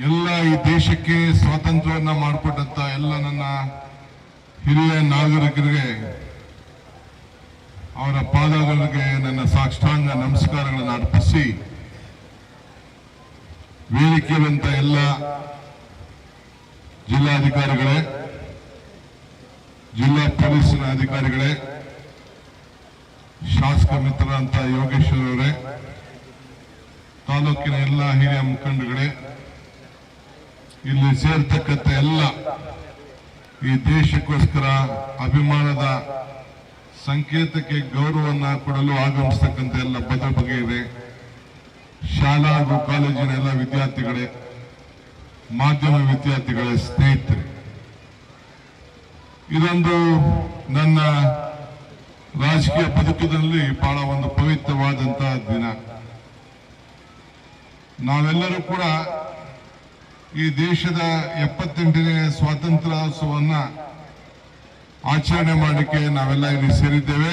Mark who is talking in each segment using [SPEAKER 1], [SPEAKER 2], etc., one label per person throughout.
[SPEAKER 1] ಎಲ್ಲ ಈ ದೇಶಕ್ಕೆ ಸ್ವಾತಂತ್ರ್ಯವನ್ನ ಮಾಡಿಕೊಟ್ಟಂತ ಎಲ್ಲ ನನ್ನ ಹಿರಿಯ ನಾಗರಿಕರಿಗೆ, ಅವರ ಪಾದಗಳಿಗೆ ನನ್ನ ಸಾಷ್ಟಾಂಗ ನಮಸ್ಕಾರಗಳನ್ನು ಅರ್ಪಿಸಿ ವೇದಿಕೆಯಂತ ಎಲ್ಲ ಜಿಲ್ಲಾಧಿಕಾರಿಗಳೇ, ಜಿಲ್ಲಾ ಪೊಲೀಸಿನ ಅಧಿಕಾರಿಗಳೇ, ಶಾಸಕ ಮಿತ್ರ ಅಂತ ಯೋಗೇಶ್ವರ್ ಅವರೇ ತಾಲೂಕಿನ ಎಲ್ಲ ಹಿರಿಯ ಮುಖಂಡಗಳೇ ಇಲ್ಲಿ ಸೇರ್ತಕ್ಕಂಥ ಎಲ್ಲ ಈ ದೇಶಕ್ಕೋಸ್ಕರ ಅಭಿಮಾನದ ಸಂಕೇತಕ್ಕೆ ಗೌರವವನ್ನು ಕೊಡಲು ಆಗಮಿಸ್ತಕ್ಕಂಥ ಎಲ್ಲ ಬಗೆ ಬಗೆ ಇದೆ. ಶಾಲಾ ಹಾಗೂ ಕಾಲೇಜಿನ ಎಲ್ಲ ವಿದ್ಯಾರ್ಥಿಗಳೇ, ಮಾಧ್ಯಮ ವಿದ್ಯಾರ್ಥಿಗಳೇ, ಸ್ನೇಹಿತರೆ, ಇದೊಂದು ನನ್ನ ರಾಜಕೀಯ ಬದುಕಿನಲ್ಲಿ ಬಹಳ ಒಂದು ಪವಿತ್ರವಾದಂತಹ ದಿನ. ನಾವೆಲ್ಲರೂ ಕೂಡ ಈ ದೇಶದ ಎಪ್ಪತ್ತೆಂಟನೇ ಸ್ವಾತಂತ್ರ್ಯೋತ್ಸವವನ್ನು ಆಚರಣೆ ಮಾಡಲಿಕ್ಕೆ ನಾವೆಲ್ಲ ಇಲ್ಲಿ ಸೇರಿದ್ದೇವೆ.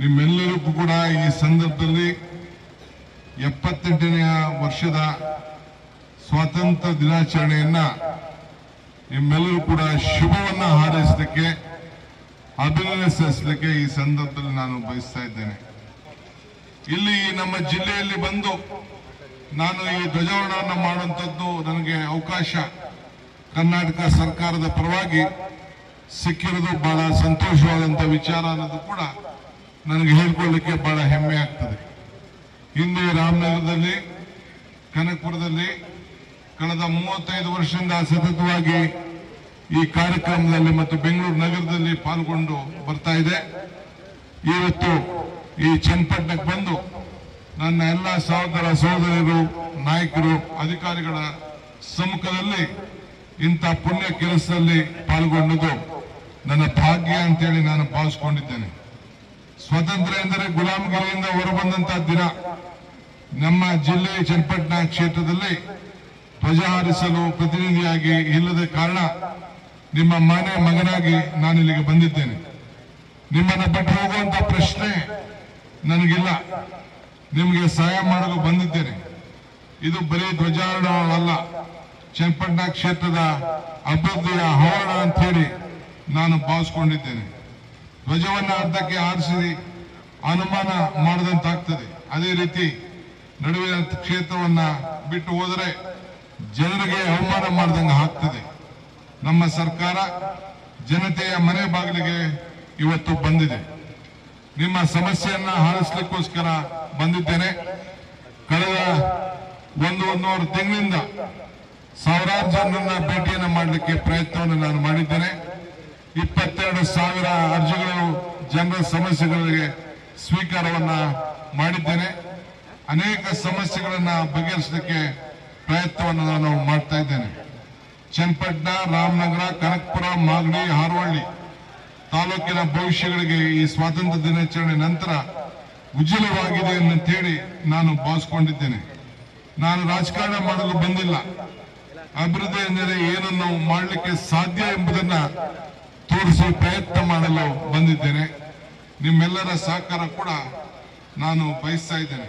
[SPEAKER 1] ನಿಮ್ಮೆಲ್ಲರಿಗೂ ಕೂಡ ಈ ಸಂದರ್ಭದಲ್ಲಿ ಎಪ್ಪತ್ತೆಂಟನೆಯ ವರ್ಷದ ಸ್ವಾತಂತ್ರ್ಯ ದಿನಾಚರಣೆಯನ್ನ ನಿಮ್ಮೆಲ್ಲರೂ ಕೂಡ ಶುಭವನ್ನ ಹಾರೈಸಲಿಕ್ಕೆ, ಅಭಿನಂದಿಸಲಿಕ್ಕೆ ಈ ಸಂದರ್ಭದಲ್ಲಿ ನಾನು ಬಯಸ್ತಾ ಇದ್ದೇನೆ. ಇಲ್ಲಿ ನಮ್ಮ ಜಿಲ್ಲೆಯಲ್ಲಿ ಬಂದು ನಾನು ಈ ಧ್ವಜಾರೋಹಣವನ್ನು ಮಾಡುವಂಥದ್ದು ನನಗೆ ಅವಕಾಶ. ಕರ್ನಾಟಕ ಸರ್ಕಾರದ ಪರವಾಗಿ ಸಿಕ್ಕಿರೋದು ಬಹಳ ಸಂತೋಷವಾದಂಥ ವಿಚಾರ ಅನ್ನೋದು ಕೂಡ ನನಗೆ ಹೇಳ್ಕೊಳ್ಳಿಕ್ಕೆ ಬಹಳ ಹೆಮ್ಮೆ ಆಗ್ತದೆ. ಹಿಂದೆ ರಾಮನಗರದಲ್ಲಿ, ಕನಕಪುರದಲ್ಲಿ ಕಳೆದ ಮೂವತ್ತೈದು ವರ್ಷದಿಂದ ಸತತವಾಗಿ ಈ ಕಾರ್ಯಕ್ರಮದಲ್ಲಿ ಮತ್ತು ಬೆಂಗಳೂರು ನಗರದಲ್ಲಿ ಪಾಲ್ಗೊಂಡು ಬರ್ತಾ ಇದೆ. ಇವತ್ತು ಈ ಚನ್ನಪಟ್ಟಣಕ್ಕೆ ಬಂದು ನನ್ನ ಎಲ್ಲ ಸಹೋದರ ಸಹೋದರಿಯರು ನಾಯಕರು, ಅಧಿಕಾರಿಗಳ ಸಮ್ಮುಖದಲ್ಲಿ ಇಂಥ ಪುಣ್ಯ ಕೆಲಸದಲ್ಲಿ ಪಾಲ್ಗೊಂಡದ್ದು ನನ್ನ ಭಾಗ್ಯ ಅಂತೇಳಿ ನಾನು ಭಾವಿಸ್ಕೊಂಡಿದ್ದೇನೆ. ಸ್ವಾತಂತ್ರ್ಯ ಎಂದರೆ ಗುಲಾಮಗಿರಿಯಿಂದ ಹೊರಬಂದಂತಹ ದಿನ. ನಮ್ಮ ಜಿಲ್ಲೆ ಚನ್ನಪಟ್ಟಣ ಕ್ಷೇತ್ರದಲ್ಲಿ ಧ್ವಜ ಹಾರಿಸಲು ಪ್ರತಿನಿಧಿಯಾಗಿ ಇಲ್ಲದ ಕಾರಣ ನಿಮ್ಮ ಮನೆ ಮಗನಾಗಿ ನಾನು ಇಲ್ಲಿಗೆ ಬಂದಿದ್ದೇನೆ. ನಿಮ್ಮನ್ನು ಬಿಟ್ಟು ಹೋಗುವಂತ ಪ್ರಶ್ನೆ ನನಗಿಲ್ಲ. ನಿಮಗೆ ಸಹಾಯ ಮಾಡಲು ಬಂದಿದ್ದೇನೆ. ಇದು ಬರೀ ಧ್ವಜಾರೋಹಣವಲ್ಲ, ಚನ್ನಪಟ್ಟಣ ಕ್ಷೇತ್ರದ ಅಭಿವೃದ್ಧಿಯ ಹವರಣ ಅಂತ ಹೇಳಿ ನಾನು ಭಾವಿಸ್ಕೊಂಡಿದ್ದೇನೆ. ಧ್ವಜವನ್ನು ಅರ್ಧಕ್ಕೆ ಆರಿಸಿ ಅನುಮಾನ ಮಾಡಿದಂತಾಗ್ತದೆ. ಅದೇ ರೀತಿ ನಡುವಿನ ಕ್ಷೇತ್ರವನ್ನ ಬಿಟ್ಟು ಹೋದರೆ ಜನರಿಗೆ ಅವಮಾನ ಮಾಡಿದಂಗೆ ಆಗ್ತದೆ. ನಮ್ಮ ಸರ್ಕಾರ ಜನತೆಯ ಮನೆ ಬಾಗಿಲಿಗೆ ಇವತ್ತು ಬಂದಿದೆ. ನಿಮ್ಮ ಸಮಸ್ಯೆಯನ್ನ ಹಾರಿಸ್ಲಿಕ್ಕೋಸ್ಕರ ಬಂದಿದ್ದೇನೆ. ಕಳೆದ ಒಂದು, ಒಂದೂವರೆ ತಿಂಗಳಿಂದ ಸಾವಿರಾರು ಜನರನ್ನ ಭೇಟಿಯನ್ನು ಮಾಡಲಿಕ್ಕೆ ಪ್ರಯತ್ನವನ್ನು ನಾನು ಮಾಡಿದ್ದೇನೆ. ಇಪ್ಪತ್ತೆರಡು ಸಾವಿರ ಅರ್ಜಿಗಳು, ಜನರ ಸಮಸ್ಯೆಗಳಿಗೆ ಸ್ವೀಕಾರವನ್ನ ಮಾಡಿದ್ದೇನೆ. ಅನೇಕ ಸಮಸ್ಯೆಗಳನ್ನ ಬಗೆಹರಿಸಲಿಕ್ಕೆ ಪ್ರಯತ್ನವನ್ನು ನಾನು ಮಾಡ್ತಾ ಇದ್ದೇನೆ. ಚನ್ನಪಟ್ಟಣ, ರಾಮನಗರ, ಕನಕಪುರ, ಮಾಗಡಿ, ಹಾರವಳ್ಳಿ ತಾಲೂಕಿನ ಭವಿಷ್ಯಗಳಿಗೆ ಈ ಸ್ವಾತಂತ್ರ್ಯ ದಿನಾಚರಣೆ ನಂತರ ಉಜ್ವಲವಾಗಿದೆ ಅಂತೇಳಿ ನಾನು ಭಾವಿಸ್ಕೊಂಡಿದ್ದೇನೆ. ನಾನು ರಾಜಕಾರಣ ಮಾಡಲು ಬಂದಿಲ್ಲ. ಅಭಿವೃದ್ಧಿ ಎಂದರೆ ಏನನ್ನು ಮಾಡಲಿಕ್ಕೆ ಸಾಧ್ಯ ಎಂಬುದನ್ನ ತೋರಿಸುವ ಪ್ರಯತ್ನ ಮಾಡಲು ಬಂದಿದ್ದೇನೆ. ನಿಮ್ಮೆಲ್ಲರ ಸಹಕಾರ ಕೂಡ ನಾನು ಬಯಸ್ತಾ ಇದ್ದೇನೆ.